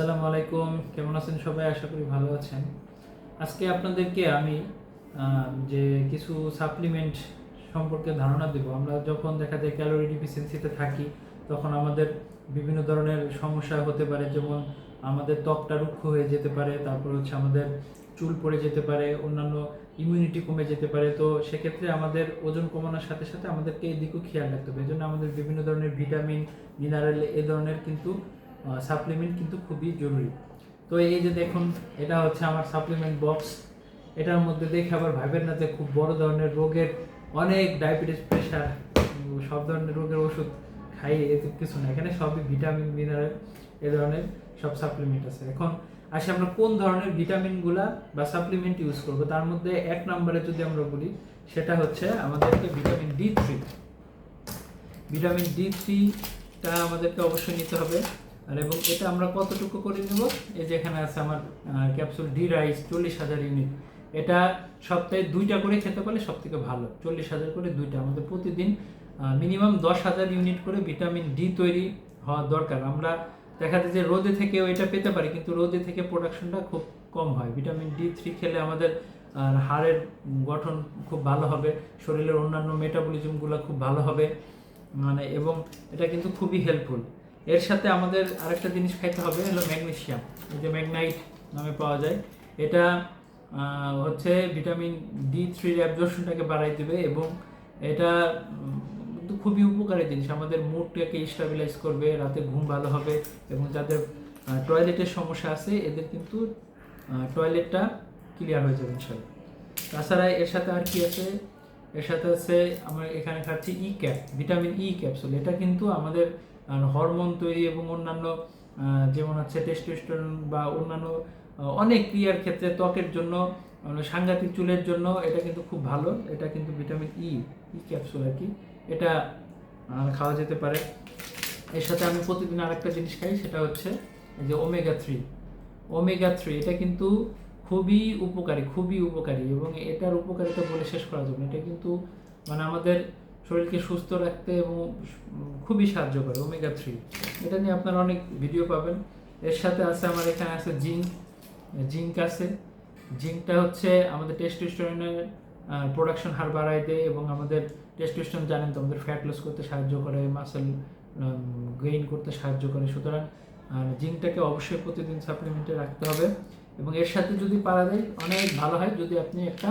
আসসালামু আলাইকুম। কেমন আছেন সবাই? আশা করি ভালো আছেন। আজকে আপনাদেরকে আমি যে কিছু সাপ্লিমেন্ট সম্পর্কে ধারণা দেব। আমরা যখন দেখা যায় ক্যালোরি ডিফিসিয়েন্সিতে থাকি, তখন আমাদের বিভিন্ন ধরনের সমস্যা হতে পারে। যেমন আমাদের ত্বকটা রুক্ষ হয়ে যেতে পারে, তারপর হচ্ছে আমাদের চুল পড়ে যেতে পারে, অন্যান্য ইমিউনিটি কমে যেতে পারে। তো সেক্ষেত্রে আমাদের ওজন কমানোর সাথে সাথে আমাদেরকে এই দিকেও খেয়াল রাখতে হবে। এই জন্য আমাদের বিভিন্ন ধরনের ভিটামিন মিনারেল এ ধরনের কিন্তু সাপ্লিমেন্ট কিন্তু খুবই জরুরি। তো এই যে দেখুন, এটা হচ্ছে আমার সাপ্লিমেন্ট বক্স এটার মধ্যে দেখে আবার ভাবেন না যে খুব বড় ধরনের রোগের অনেক ডায়াবেটিস প্রেশার সব ধরনের রোগের ওষুধ খাই এতে কিছু না। এখানে সবই ভিটামিন মিনারেল এ ধরনের সব সাপ্লিমেন্ট আছে। এখন আসে আমরা কোন ধরনের ভিটামিনগুলা বা সাপ্লিমেন্ট ইউজ করব। তার মধ্যে এক নম্বরে যদি আমরা বলি, সেটা হচ্ছে আমাদেরকে vitamin D three vitamin D থ্রিটা আমাদেরকে অবশ্যই নিতে হবে। আর এবং এটা আমরা কতটুকু করে নেব? এই যে এখানে আছে আমার ক্যাপসুল ডি রাইস চল্লিশ হাজার ইউনিট এটা সপ্তাহে দুইটা করে খেতে পারলে সব থেকে ভালো। চল্লিশ হাজার করে দুইটা। আমাদের প্রতিদিন মিনিমাম দশ হাজার ইউনিট করে ভিটামিন ডি তৈরি হওয়া দরকার। আমরা দেখা যায় যে রোদে থেকেও এটা পেতে পারি, কিন্তু রোদে থেকে প্রোডাকশনটা খুব কম হয়। ভিটামিন ডি থ্রি খেলে আমাদের হাড়ের গঠন খুব ভালো হবে, শরীরের অন্যান্য মেটাবলিজমগুলো খুব ভালো হবে। মানে এবং এটা কিন্তু খুবই হেল্পফুল এর সাথে আমাদের আরেকটা জিনিস খাইতে হবে, হলো ম্যাগনেশিয়াম। এই যে ম্যাগনাইট নামে পাওয়া যায়, এটা হচ্ছে ভিটামিন ডি থ্রির অ্যাবজর্পশনটাকে বাড়াই দেবে এবং এটা খুবই উপকারী জিনিস। আমাদের মুডটাকে স্টাবিলাইজ করবে, রাতে ঘুম ভালো হবে এবং যাদের টয়লেটের সমস্যা আছে, এদের কিন্তু টয়লেটটা ক্লিয়ার হয়ে যাবে ইনশাল্লাহ। তাছাড়া এর সাথে আর কি আছে? এর সাথে আছে, আমরা এখানে খাচ্ছি E cap vitamin E capsule এটা কিন্তু আমাদের হরমোন তৈরি এবং অন্যান্য যেমন হচ্ছে টেস্টোস্টেরন বা অন্যান্য অনেক ক্রিয়ার ক্ষেত্রে ত্বকের জন্য মানে সাংঘাতিক চুলের জন্য এটা কিন্তু খুব ভালো। এটা কিন্তু ভিটামিন ই ই ক্যাপসুল আর কি। এটা খাওয়া যেতে পারে। এর সাথে আমি প্রতিদিন আরেকটা জিনিস খাই, সেটা হচ্ছে যে ওমেগা থ্রি ওমেগা থ্রি এটা কিন্তু খুবই উপকারী খুবই উপকারী এবং এটার উপকারিতা বলে শেষ করা যাবে এটা কিন্তু মানে আমাদের শরীরকে সুস্থ রাখতে এবং খুবই সাহায্য করে ওমেগা থ্রি এটা নিয়ে আপনারা অনেক ভিডিও পাবেন। এর সাথে আছে আমার এখানে আছে জিঙ্ক জিঙ্ক আছে। জিঙ্কটা হচ্ছে আমাদের টেস্টোস্টেরনের প্রোডাকশন হার বাড়ায় দেয় এবং আমাদের টেস্টোস্টেরন জানেন তো, আমাদের ফ্যাট লস করতে সাহায্য করে মাসেল গেইন করতে সাহায্য করে। সুতরাং জিঙ্কটাকে অবশ্যই প্রতিদিন সাপ্লিমেন্টে রাখতে হবে। এবং এর সাথে যদি পারা যায়, অনেক ভালো হয়। যদি আপনি একটা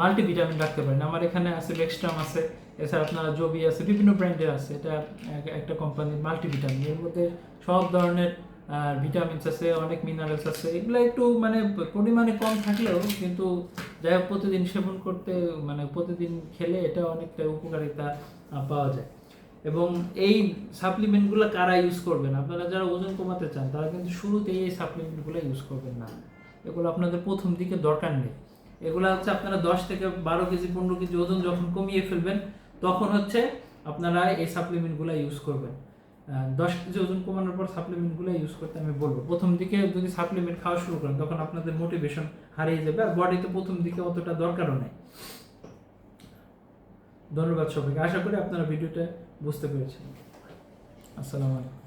মাল্টিভিটামিন রাখতে পারেন। আমার এখানে আছে বেক্সট্রাম আছে, এছাড়া আপনারা জবি আছে, বিভিন্ন ব্র্যান্ডের আছে। এটা একটা কোম্পানির মাল্টিভিটামিন এর মধ্যে সব ধরনের ভিটামিনস আছে, অনেক মিনারেলস আছে। এগুলো একটু মানে পরিমাণে কম থাকলেও, কিন্তু যাই হোক, প্রতিদিন সেবন করতে মানে প্রতিদিন খেলে এটা অনেকটা উপকারিতা পাওয়া যায়। এবং এই সাপ্লিমেন্টগুলো কারা ইউজ করবেন? আপনারা যারা ওজন কমাতে চান, তারা কিন্তু শুরুতেই এই সাপ্লিমেন্টগুলো ইউজ করবেন না। এগুলো আপনাদের প্রথম দিকে দরকার নেই। এগুলো হচ্ছে আপনারা দশ থেকে বারো কেজি, পনেরো কেজি ওজন যখন কমিয়ে ফেলবেন, তখন হচ্ছে আপনারা এই সাপ্লিমেন্টগুলো ইউজ করবেন। দশ কেজি ওজন কমানোর পর সাপ্লিমেন্টগুলো ইউজ করতে আমি বলব। প্রথম দিকে যদি সাপ্লিমেন্ট খাওয়া শুরু করেন, তখন আপনাদের মোটিভেশন হারিয়ে যাবে। আর বডিতে প্রথম দিকে অতটা দরকারও নেই। ধন্যবাদ সবাইকে। আশা করি আপনারা ভিডিওটা বুঝতে পেরেছেন। আসসালামু আলাইকুম।